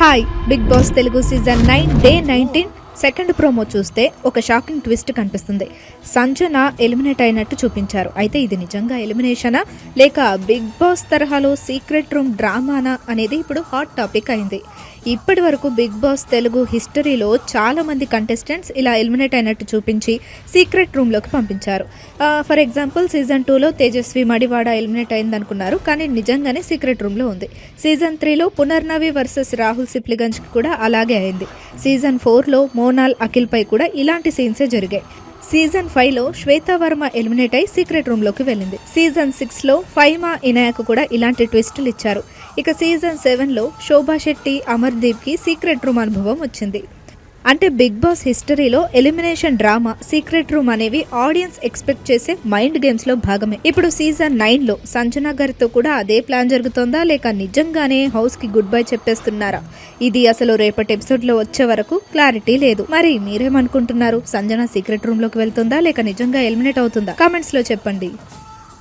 Hi Bigg Boss Telugu season nine day nineteen second promo చూస్తే ఒక shocking twist కనిపిస్తుంది. Sanjana eliminate అయినట్టు చూపించారు. అయితే ఇది నిజంగా ఎలిమినేషనా లేక బిగ్ బాస్ తరహాలో సీక్రెట్ రూమ్ డ్రామానా అనేది ఇప్పుడు హాట్ టాపిక్ అయింది. ఇప్పటి వరకు బిగ్ బాస్ తెలుగు హిస్టరీలో చాలా మంది కంటెస్టెంట్స్ ఇలా ఎలిమినేట్ అయినట్టు చూపించి సీక్రెట్ రూమ్లోకి పంపించారు. ఫర్ ఎగ్జాంపుల్ సీజన్ టూలో తేజస్వి మడివాడ ఎలిమినేట్ అయింది అనుకున్నారు కానీ నిజంగానే సీక్రెట్ రూమ్లో ఉంది. సీజన్ త్రీలో పునర్నవి వర్సెస్ రాహుల్ సిప్లిగంజ్ కూడా అలాగే అయింది. సీజన్ ఫోర్లో మోనాల్ అఖిల్పై కూడా ఇలాంటి సీన్సే జరిగాయి. సీజన్ ఫైవ్లో శ్వేతావర్మ శ్వేతా వర్మ ఎలిమినేట్ అయి సీక్రెట్ రూమ్లోకి వెళ్ళింది. సీజన్ సిక్స్లో ఫైమా ఇనాయక్ కూడా ఇలాంటి ట్విస్టులు ఇచ్చారు. ఇక సీజన్ సెవెన్లో శోభా శెట్టి అమర్దీప్కి సీక్రెట్ రూమ్ అనుభవం వచ్చింది. అంటే బిగ్ బాస్ హిస్టరీలో ఎలిమినేషన్ డ్రామా సీక్రెట్ రూమ్ అనేవి ఆడియన్స్ ఎక్స్పెక్ట్ చేసే మైండ్ గేమ్స్లో భాగమే. ఇప్పుడు సీజన్ నైన్లో సంజనా గారితో కూడా అదే ప్లాన్ జరుగుతోందా లేక నిజంగానే హౌస్కి గుడ్ బై చెప్పేస్తున్నారా? ఇది అసలు రేపటి ఎపిసోడ్లో వచ్చే వరకు క్లారిటీ లేదు. మరి మీరేమనుకుంటున్నారు? సంజన సీక్రెట్ రూమ్లోకి వెళ్తుందా లేక నిజంగా ఎలిమినేట్ అవుతుందా? కామెంట్స్లో చెప్పండి.